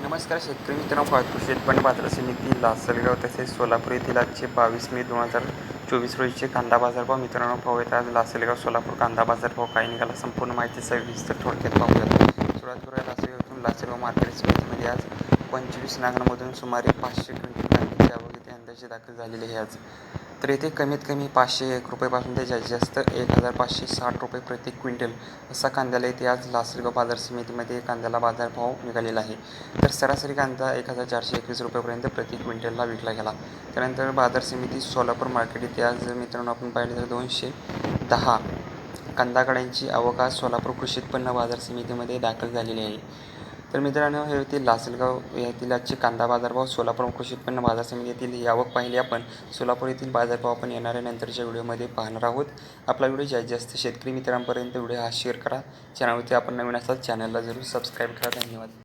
नमस्कार शेतकरी मित्रांनो पाहतो शेतपण बाजार समिती लासलगाव तसेच सोलापूर येथील आजचे बावीस मे दोन हजार चोवीस रोजीचे कांदा बाजारभाव मित्रांनो पाहूयात आज लासलगाव सोलापूर कांदा बाजारभाव काय निघाला संपूर्ण माहिती सविस्तर थोडक्यात पाहूयात सुरुवात करूया लासलगावतून. लासलगाव मार्केट समितीमध्ये आज पंचवीस नागांमधून सुमारे पाचशे क्विंटल कांद्याची आवक इथे अंदाजे दाखल झालेली आहे आज. तर येथे कमीत कमी पाचशे एक रुपयेपासून ते जास्तीत जास्त एक हजार पाचशे साठ रुपये प्रति क्विंटल असा कांद्याला इथे आज लासलगाव बाजार समितीमध्ये कांद्याला बाजारभाव निघालेला आहे. तर सरासरी कांदा एक हजार चारशे एकवीस रुपयेपर्यंत प्रति क्विंटलला विकला गेला. त्यानंतर बाजार समिती सोलापूर मार्केट इथे आज मित्रांनो आपण पाहिलं तर दोनशे दहा कांदा गाड्यांची आवक आज सोलापूर कृषी उत्पन्न बाजार समितीमध्ये दाखल झालेली आहे. तर मित्रांनो हे होते लासलगाव येथील आजचे कांदा बाजारभाव. सोलापूर कृषी उत्पन्न बाजार समिती येथील यावक पाहिले पाहिली आपण. सोलापूर येथील बाजारभाव आपण येणाऱ्या नंतरच्या व्हिडिओमध्ये पाहणार आहोत. आपला व्हिडिओ जास्तीत जास्त शेतकरी मित्रांपर्यंत व्हिडिओ हा शेअर करा. चॅनलवरती आपण नवीन असतात चॅनलला जरूर सबस्क्राईब करा. धन्यवाद.